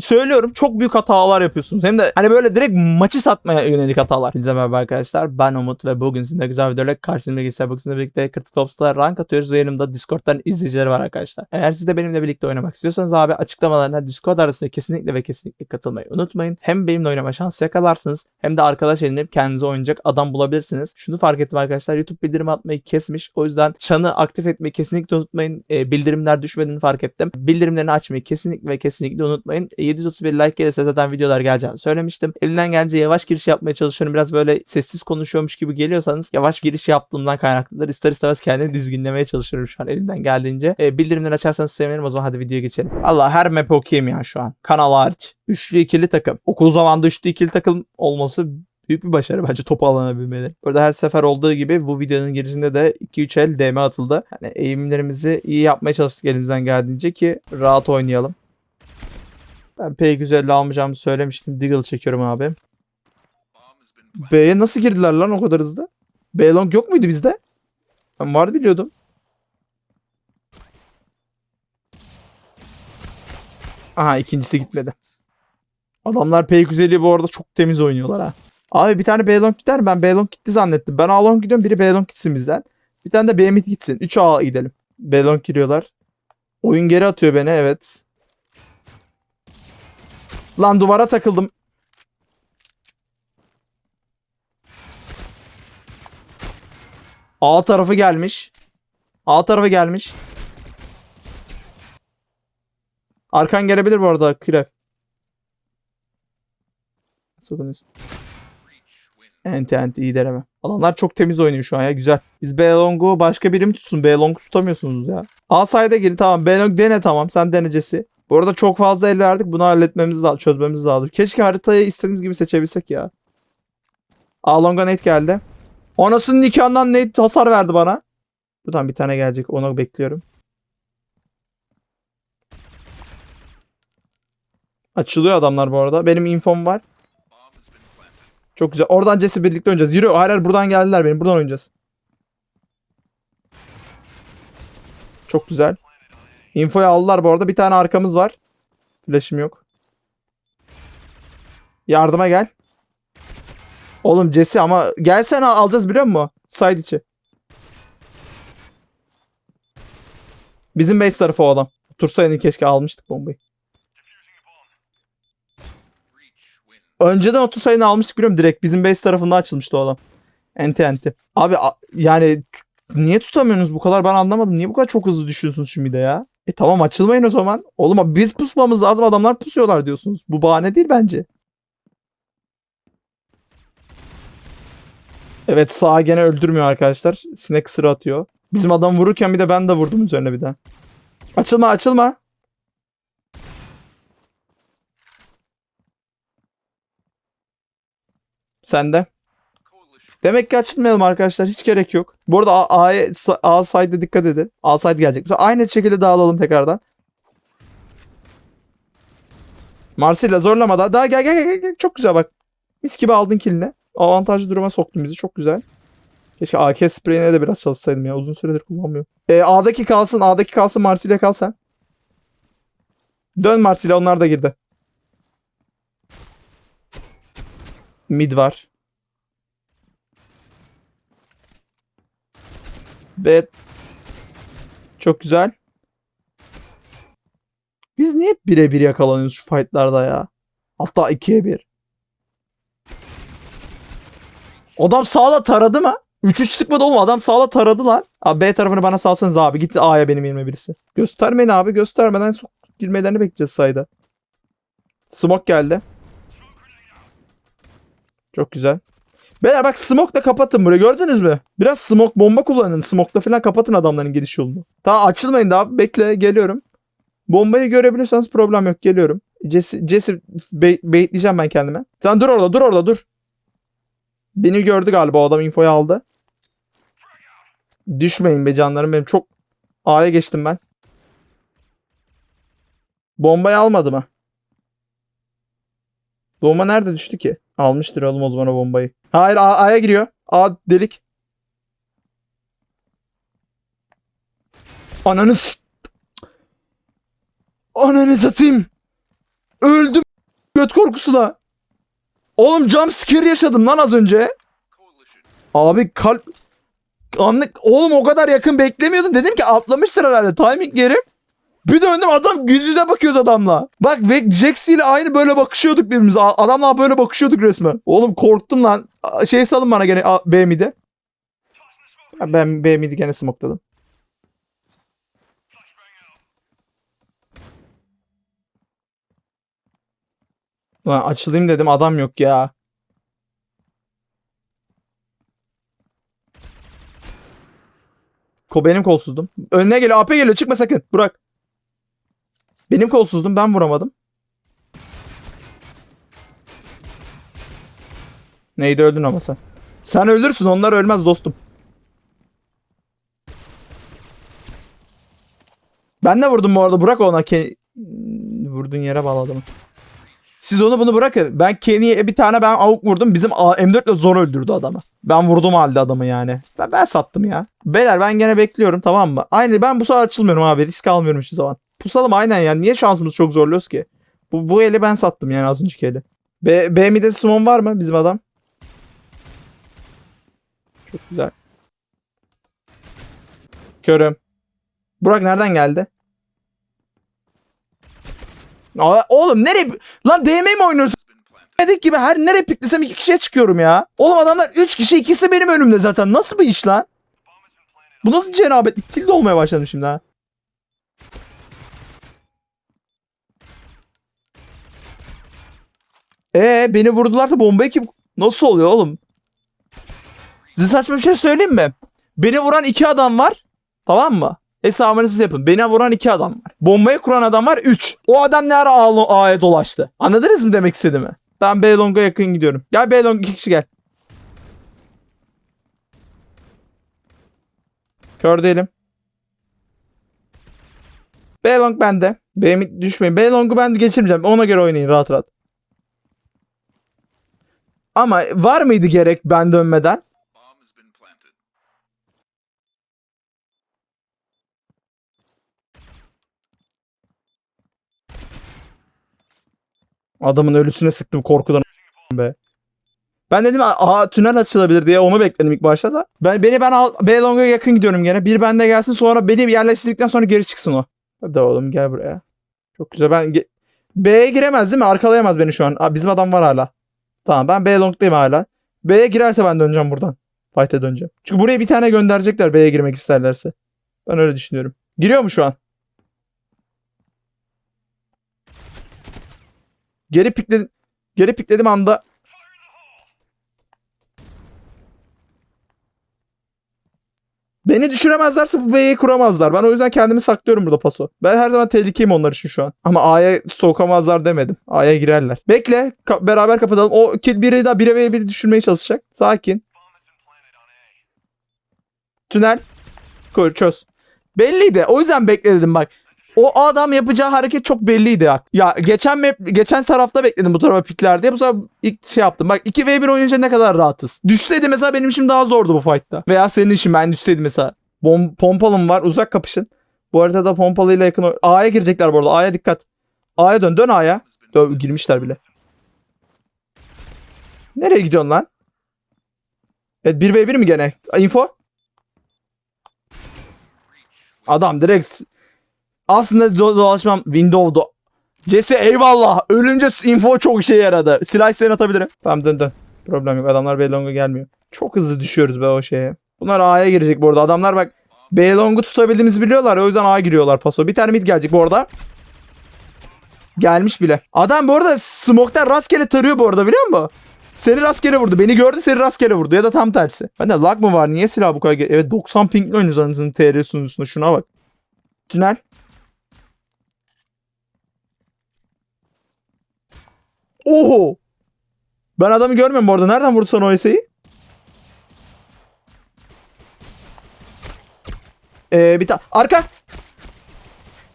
söylüyorum çok büyük hatalar yapıyorsunuz. Hem de hani böyle direkt maçı satmaya yönelik hatalar. Bize merhaba arkadaşlar. Ben Umut ve bugün sizinle güzel videolarla karşınızda bilgisayar sizinle birlikte Critical Ops'ta rank atıyoruz ve yanımda Discord'dan izleyicileri var arkadaşlar. Eğer siz de benimle birlikte oynamak istiyorsanız abi açıklamalarına Discord arasında kesinlikle ve kesinlikle katılmayı unutmayın. Hem benimle oynama şansı yakalarsınız hem de arkadaş edinip kendinize oynayacak adam bulabilirsiniz. Şunu fark ettim arkadaşlar YouTube bildirim atmayı kesmiş. O yüzden çanı aktif etmeyi kesinlikle unutmayın. E, bildirimler düşmediğini fark ettim. Bildirimlerini açmayı kesinlikle ve kesinlikle unutmayın. E, 731 like gelirse zaten videolar geleceğini söylemiştim. Elimden gelince yavaş giriş yapmaya çalışıyorum. Biraz böyle sessiz konuşuyormuş gibi geliyorsanız yavaş giriş yaptığımdan kaynaklıdır. İster istemez kendini dizginlemeye çalışıyorum şu an elimden geldiğince. E, bildirimleri açarsanız sevinirim. O zaman hadi videoya geçelim. Allah her map okuyayım ya şu an. Kanal hariç. Üçlü ikili takım. Okul zamanında üçlü ikili takım olması büyük bir başarı bence topu alınabilmeleri. Burada her sefer olduğu gibi bu videonun girişinde de 2-3 el DM atıldı. Hani eğimlerimizi iyi yapmaya çalıştık elimizden geldiğince ki rahat oynayalım. Ben P250 almayacağımı söylemiştim. Deagle çekiyorum abi. B'ye nasıl girdiler lan o kadar hızlı? B long yok muydu bizde? Ben var biliyordum. Aha ikincisi gitmedi. Adamlar P250 bu arada çok temiz oynuyorlar ha. Abi bir tane B long gider? Ben B long gitti zannettim. Ben A long gidiyorum. Biri B long gitsin bizden. Bir tane de B mid gitsin. 3 A gidelim. B long giriyorlar. Oyun geri atıyor beni evet. Lan duvara takıldım. A tarafı gelmiş. A tarafı gelmiş. Arkan gelebilir bu arada Krep. Sokunuyorsun. Enti enti iyi deneme. Alanlar çok temiz oynuyor şu an ya güzel. Biz B long'u başka biri mi tutsun? B long tutamıyorsunuz ya. A side'a girin tamam. B long dene tamam. Sen denecesi. Bu arada çok fazla el verdik. Bunu halletmemiz lazım. Çözmemiz lazım. Keşke haritayı istediğimiz gibi seçebilsek ya. A long'a net geldi. Anasının nikahından net hasar verdi bana. Buradan bir tane gelecek. Onu bekliyorum. Açılıyor adamlar bu arada. Benim infom var. Çok güzel. Oradan Jesse birlikte oynayacağız. Yürü. Hayır hayır buradan geldiler benim. Buradan oynayacağız. Çok güzel. Infoyu aldılar bu arada. Bir tane arkamız var. Flash'ım yok. Yardıma gel. Oğlum Jesse ama gelsene alacağız biliyor musun? Side içi. Bizim base tarafı o adam. Tursayını keşke almıştık bombayı. Önceden 30 sayını almıştık biliyorum direkt. Bizim base tarafında açılmıştı o adam. Enti enti. Abi yani niye tutamıyorsunuz bu kadar ben anlamadım. Niye bu kadar çok hızlı düşüyorsunuz şu mide ya? E tamam açılmayın o zaman. Oğlum biz pusmamız lazım adamlar pusuyorlar diyorsunuz. Bu bahane değil bence. Evet sağ gene öldürmüyor arkadaşlar. Sinek sıra atıyor. Bizim adam vururken bir de ben de vurdum üzerine bir de. Açılma açılma. Sen de. Demek ki açılmayalım arkadaşlar. Hiç gerek yok. Bu arada A, A'ya, A side'e dikkat edin. A side gelecek. Aynı şekilde dağılalım tekrardan. Marsilya zorlamadan. Daha gel gel gel. gel. Çok güzel bak. Mis gibi aldın kilini. Avantajlı duruma soktun bizi. Çok güzel. Keşke AK spreyine de biraz çalışsaydım ya. Uzun süredir kullanmıyorum. E, A'daki kalsın. A'daki kalsın. Marsilya kal sen. Dön Marsilya. Onlar da girdi. Mid var. B. Çok güzel. Biz niye hep birebir yakalanıyoruz şu fightlarda ya? Hatta ikiye bir. Adam sağla taradı mı? 3-3 sıkmadı oğlum. Adam sağla taradı lan. Abi B tarafını bana salsanız abi. Git A'ya benim yerime birisi. Göstermeyin abi. Göstermeden sok girmelerini bekleyeceğiz sayda. Smoke geldi. Çok güzel. Beyler bak smoke'la kapatın burayı gördünüz mü? Biraz smoke bomba kullanın. Smoke'la falan kapatın adamların giriş yolunu. Daha açılmayın daha bekle geliyorum. Bombayı görebiliyorsanız problem yok geliyorum. Jesse, Jesse bait- baitleyeceğim ben kendime. Sen dur orada dur orada dur. Beni gördü galiba o adam infoyu aldı. Düşmeyin be canlarım benim çok A'ya geçtim ben. Bombayı almadı mı? Bomba nerede düştü ki? Almıştır oğlum o zaman o bombayı. Hayır A'ya giriyor. A delik. Ananı Ananı satayım. Öldüm göt korkusuna. Oğlum jump scare yaşadım lan az önce. Abi kalp anlık oğlum o kadar yakın beklemiyordum. Dedim ki atlamıştır herhalde timing geri. Bir döndüm adam yüz yüze bakıyoruz adamla. Bak ve Jaxi ile aynı böyle bakışıyorduk birbirimize. Adamla böyle bakışıyorduk resmen. Oğlum korktum lan. Şey salın bana gene B midi. Ben B midi gene smokladım. Lan açılayım dedim adam yok ya. Ko benim kolsuzdum. Önüne geliyor AP geliyor çıkma sakın. Burak. Benim kolsuzdum ben vuramadım. Neydi öldün ama sen. Sen ölürsün onlar ölmez dostum. Ben de vurdum bu arada Burak ona. Ke- Vurduğun yere bağladım. Siz onu bunu bırakın. Ben Kenny'ye bir tane ben avuk vurdum. Bizim A- M4 ile zor öldürdü adamı. Ben vurdum halde adamı yani. Ben, ben sattım ya. Beyler ben gene bekliyorum tamam mı? Aynı ben bu sefer açılmıyorum abi. Risk almıyorum hiçbir zaman. Pusalım aynen ya. Niye şansımızı çok zorluyoruz ki? Bu, bu eli ben sattım yani az önceki eli. B, B mid'de Simon var mı bizim adam? Çok güzel. Körüm. Burak nereden geldi? Aa, oğlum nereye... Lan DM mi oynuyorsun? Dedik gibi her nereye piklesem iki kişiye çıkıyorum ya. Oğlum adamlar üç kişi ikisi benim önümde zaten. Nasıl bir iş lan? Bu nasıl cenabetlik? Tilde olmaya başladım şimdi ha. Ee beni vurdularsa bombayı kim... Nasıl oluyor oğlum? Size saçma bir şey söyleyeyim mi? Beni vuran iki adam var. Tamam mı? Hesabını siz yapın. Beni vuran iki adam var. Bombayı kuran adam var 3. O adam ne ara A'ya dolaştı? Anladınız mı demek istediğimi? Ben B Long'a yakın gidiyorum. Gel B Long iki kişi gel. Kör değilim. B Long bende. B mid düşmeyin. B Long'u ben geçirmeyeceğim. Ona göre oynayın rahat rahat. Ama var mıydı gerek ben dönmeden? Adamın ölüsüne sıktım korkudan be. Ben dedim aa tünel açılabilir diye onu bekledim ilk başta da. Ben beni ben al, B Long'a yakın gidiyorum gene. Bir bende gelsin sonra beni yerleştirdikten sonra geri çıksın o. Hadi oğlum gel buraya. Çok güzel ben B'ye giremez değil mi? Arkalayamaz beni şu an. Aa, bizim adam var hala. Tamam ben B Long'dayım hala. B'ye girerse ben döneceğim buradan. Fight'e döneceğim. Çünkü buraya bir tane gönderecekler B'ye girmek isterlerse. Ben öyle düşünüyorum. Giriyor mu şu an? Geri pikledim. Geri pikledim anda Beni düşüremezlerse bu B'yi kuramazlar. Ben o yüzden kendimi saklıyorum burada paso. Ben her zaman tehlikeyim onlar için şu an. Ama A'ya sokamazlar demedim. A'ya girerler. Bekle. ka- beraber kapatalım. O biri daha 1'e ve 1'i düşürmeye çalışacak. Sakin. Tünel. Koy çöz. Belliydi. O yüzden bekledim bak. O adam yapacağı hareket çok belliydi. Ya geçen map, geçen tarafta bekledim bu tarafa pikler diye. Bu sefer ilk şey yaptım. Bak 2v1 oynayınca ne kadar rahatız. Düşseydi mesela benim işim daha zordu bu fight'ta. Veya senin işin ben düşseydim mesela. Bom, pompalım var uzak kapışın. Bu haritada pompalıyla yakın. A'ya girecekler bu arada. A'ya dikkat. A'ya dön. Dön A'ya. Dön, girmişler bile. Nereye gidiyorsun lan? Evet 1v1 mi gene? Info? Adam direkt aslında do- dolaşmam Windows'da. Jesse eyvallah. Ölünce info çok işe yaradı. Silah isteyen atabilirim. Tamam dön dön. Problem yok. Adamlar B long'a gelmiyor. Çok hızlı düşüyoruz be o şeye. Bunlar A'ya girecek bu arada. Adamlar bak B long'u tutabildiğimizi biliyorlar. O yüzden A'ya giriyorlar paso. Bir tane mid gelecek bu arada. Gelmiş bile. Adam bu arada smoke'tan rastgele tarıyor bu arada biliyor musun? Seni rastgele vurdu. Beni gördü seni rastgele vurdu. Ya da tam tersi. Ben de lag mı var? Niye silah bu kadar... Evet 90 pingli oynuyoruz anasının TR sunucusunda. Şuna bak. Tünel. Oho. Ben adamı görmüyorum bu arada. Nereden vurdu sana o eseyi? Ee, bir tane. Arka.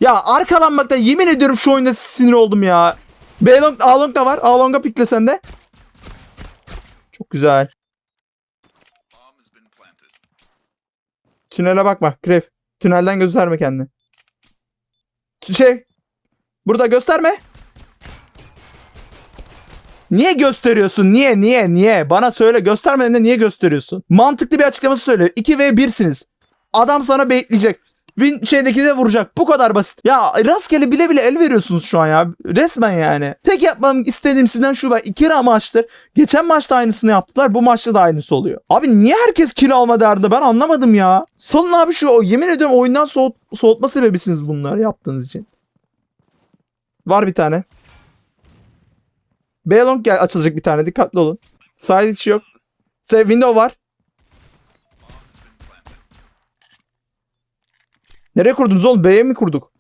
Ya arkalanmaktan yemin ediyorum şu oyunda sinir oldum ya. B long, A long da var. A long'a pikle sen de. Çok güzel. Tünele bakma. Gref. Tünelden gösterme kendini. Şey. Burada gösterme. Niye gösteriyorsun? Niye? Niye? Niye? Bana söyle. Göstermeden de niye gösteriyorsun? Mantıklı bir açıklaması söyle. 2 ve 1'siniz. Adam sana bekleyecek. Win şeydeki de vuracak. Bu kadar basit. Ya rastgele bile bile el veriyorsunuz şu an ya. Resmen yani. Tek yapmam istediğim sizden şu var. İki maçtır. Geçen maçta aynısını yaptılar. Bu maçta da aynısı oluyor. Abi niye herkes kill alma derdinde? Ben anlamadım ya. Salın abi şu yemin ediyorum oyundan soğut, soğutma sebebisiniz bunlar yaptığınız için. Var bir tane. B-Long gel açılacak bir tane. Dikkatli olun. Side içi yok. Se- Window var. Nereye kurdunuz oğlum? B'ye mi kurduk?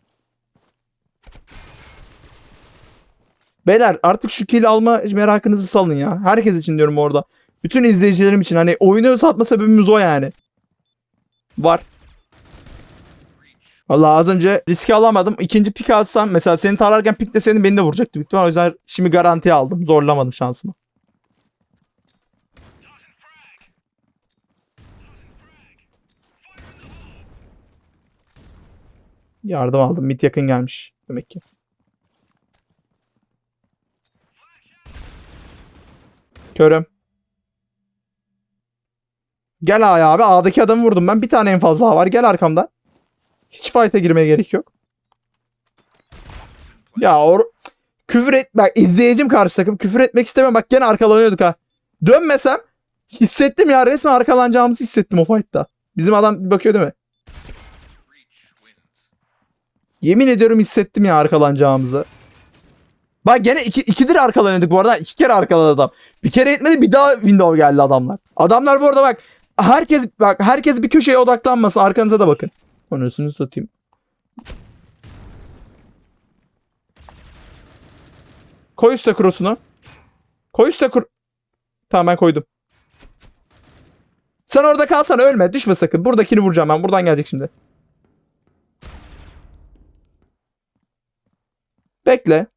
Beyler artık şu kill alma merakınızı salın ya. Herkes için diyorum orada. Bütün izleyicilerim için hani oyunu satma sebebimiz o yani. Var. Valla az önce riski alamadım. İkinci pik alsam mesela seni tararken pik deseydin beni de vuracaktı. Büyük ihtimalle. O yüzden şimdi garantiye aldım. Zorlamadım şansımı. Yardım aldım. Mid yakın gelmiş. Demek ki. Körüm. Gel A'ya abi. A'daki adamı vurdum ben. Bir tane en fazla A var. Gel arkamdan. Hiç fight'a girmeye gerek yok. Ya or küfür et bak izleyicim karşı takım küfür etmek istemem bak gene arkalanıyorduk ha. Dönmesem hissettim ya resmen arkalanacağımızı hissettim o fight'ta. Bizim adam bakıyor değil mi? Yemin ediyorum hissettim ya arkalanacağımızı. Bak gene iki, ikidir arkalanıyorduk bu arada. İki kere arkaladı adam. Bir kere etmedi bir daha window geldi adamlar. Adamlar bu arada bak herkes bak herkes bir köşeye odaklanmasın. Arkanıza da bakın. Anasını satayım. Koy üstte cross'unu. Koy üstte kur... Tamam ben koydum. Sen orada kalsana ölme. Düşme sakın. Buradakini vuracağım ben. Buradan gelecek şimdi. Bekle.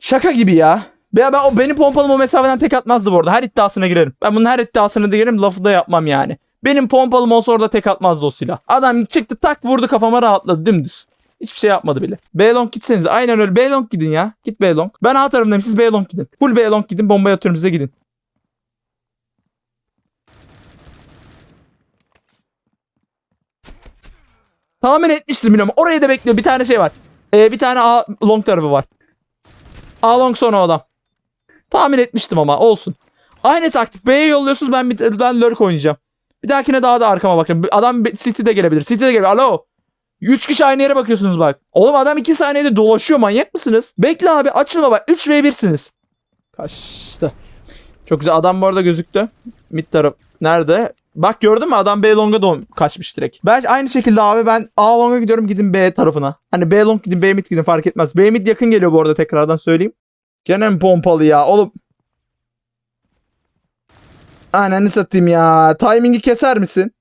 Şaka gibi ya. Ya ben o benim pompalım o mesafeden tek atmazdı bu arada. Her iddiasına girerim. Ben bunun her iddiasına da girerim. Lafı da yapmam yani. Benim pompalım olsa orada tek atmazdı o silah. Adam çıktı tak vurdu kafama rahatladı dümdüz. Hiçbir şey yapmadı bile. B-Long gitseniz. Aynen öyle. B-Long gidin ya. Git B-Long. Ben A tarafındayım. Siz B-Long gidin. Full B-Long gidin. Bombayı atıyorum size gidin. Tahmin etmiştim bilmiyorum. Orayı da bekliyor. Bir tane şey var. Ee, bir tane A long tarafı var. A long sonra o adam. Tahmin etmiştim ama olsun. Aynı taktik. B'ye yolluyorsunuz ben bir- ben lurk oynayacağım. Bir dahakine daha da arkama bakacağım. Adam be- City'de gelebilir. City'de gelebilir. Alo. 3 kişi aynı yere bakıyorsunuz bak. Oğlum adam 2 saniyede dolaşıyor manyak mısınız? Bekle abi açılma bak 3 v 1'siniz. Kaçtı. Çok güzel adam bu arada gözüktü. Mid taraf nerede? Bak gördün mü adam B long'a da kaçmış direkt. Ben aynı şekilde abi ben A long'a gidiyorum gidin B tarafına. Hani B long gidin B mid gidin fark etmez. B mid yakın geliyor bu arada tekrardan söyleyeyim. Gene mi pompalı ya oğlum. Ananı satayım ya. Timingi keser misin?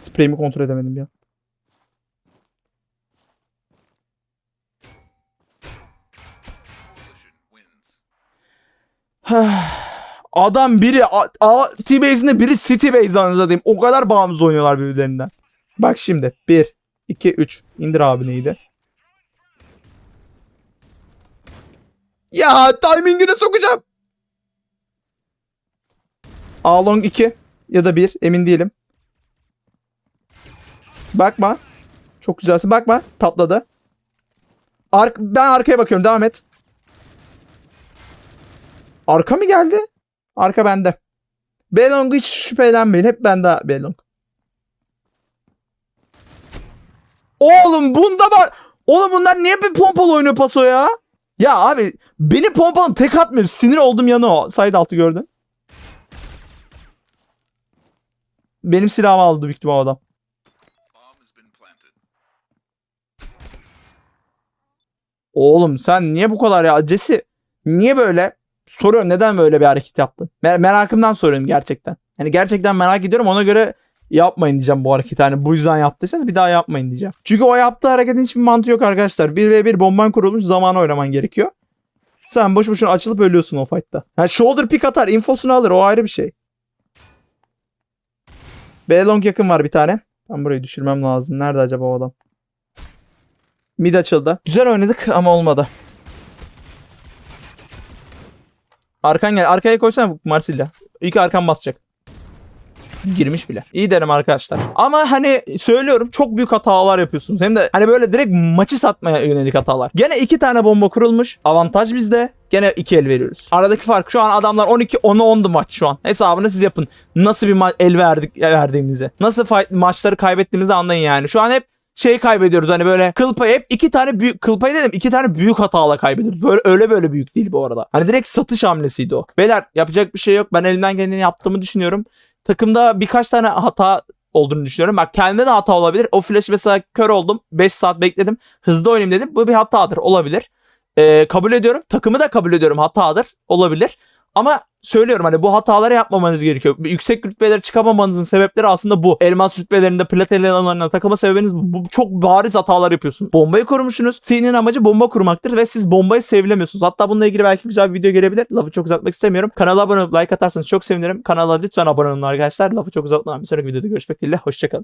Spreyimi kontrol edemedim ya. Adam biri A, A T-Base'inde biri City Base anasını. O kadar bağımsız oynuyorlar birbirlerinden. Bak şimdi. 1, 2, 3. İndir abi neydi? Ya timingini sokacağım. A long 2 ya da 1 emin değilim. Bakma. Çok güzelsin. Bakma. Patladı. Ark ben arkaya bakıyorum. Devam et. Arka mı geldi? Arka bende. Belong hiç şüphelenmeyin. Hep bende Belong. Oğlum bunda bak. Oğlum bunlar niye bir pompalı oynuyor paso ya? Ya abi beni pompalım tek atmıyor. Sinir oldum yanı o. Side altı gördün. Benim silahımı aldı büyük ihtimal adam. Oğlum sen niye bu kadar ya? Cesi niye böyle? Soruyorum neden böyle bir hareket yaptın? Mer- merakımdan soruyorum gerçekten. Hani gerçekten merak ediyorum ona göre yapmayın diyeceğim bu hareketi. Hani bu yüzden yaptıysanız bir daha yapmayın diyeceğim. Çünkü o yaptığı hareketin hiçbir mantığı yok arkadaşlar. 1v1 bomban kurulmuş zamanı oynaman gerekiyor. Sen boş boşuna açılıp ölüyorsun o fight'ta. Yani shoulder pick atar infosunu alır o ayrı bir şey. B yakın var bir tane. Ben burayı düşürmem lazım. Nerede acaba o adam? Mid açıldı. Güzel oynadık ama olmadı. Arkan gel. Arkaya koysana Marsilya. İlk arkan basacak. Girmiş bile. İyi derim arkadaşlar. Ama hani söylüyorum çok büyük hatalar yapıyorsunuz. Hem de hani böyle direkt maçı satmaya yönelik hatalar. Gene iki tane bomba kurulmuş. Avantaj bizde. Gene iki el veriyoruz. Aradaki fark şu an adamlar 12 10'a 10'du maç şu an. Hesabını siz yapın. Nasıl bir el verdik verdiğimizi. Nasıl fight, maçları kaybettiğimizi anlayın yani. Şu an hep şey kaybediyoruz hani böyle kıl payı hep iki tane büyük kıl dedim iki tane büyük hatala kaybediyoruz. Böyle öyle böyle büyük değil bu arada. Hani direkt satış hamlesiydi o. Beyler yapacak bir şey yok. Ben elimden geleni yaptığımı düşünüyorum. Takımda birkaç tane hata olduğunu düşünüyorum. Bak kendime de hata olabilir. O flash mesela kör oldum. 5 saat bekledim. Hızlı oynayayım dedim. Bu bir hatadır. Olabilir. Ee, kabul ediyorum. Takımı da kabul ediyorum. Hatadır. Olabilir. Ama söylüyorum hani bu hataları yapmamanız gerekiyor. Yüksek rütbelere çıkamamanızın sebepleri aslında bu. Elmas rütbelerinde, plat elemanlarına takılma sebebiniz bu. Çok bariz hatalar yapıyorsun. Bombayı kurmuşsunuz. Senin amacı bomba kurmaktır ve siz bombayı sevilemiyorsunuz. Hatta bununla ilgili belki güzel bir video gelebilir. Lafı çok uzatmak istemiyorum. Kanala abone olup like atarsanız çok sevinirim. Kanala lütfen abone olun arkadaşlar. Lafı çok uzatmadan bir sonraki videoda görüşmek dileğiyle. Hoşçakalın.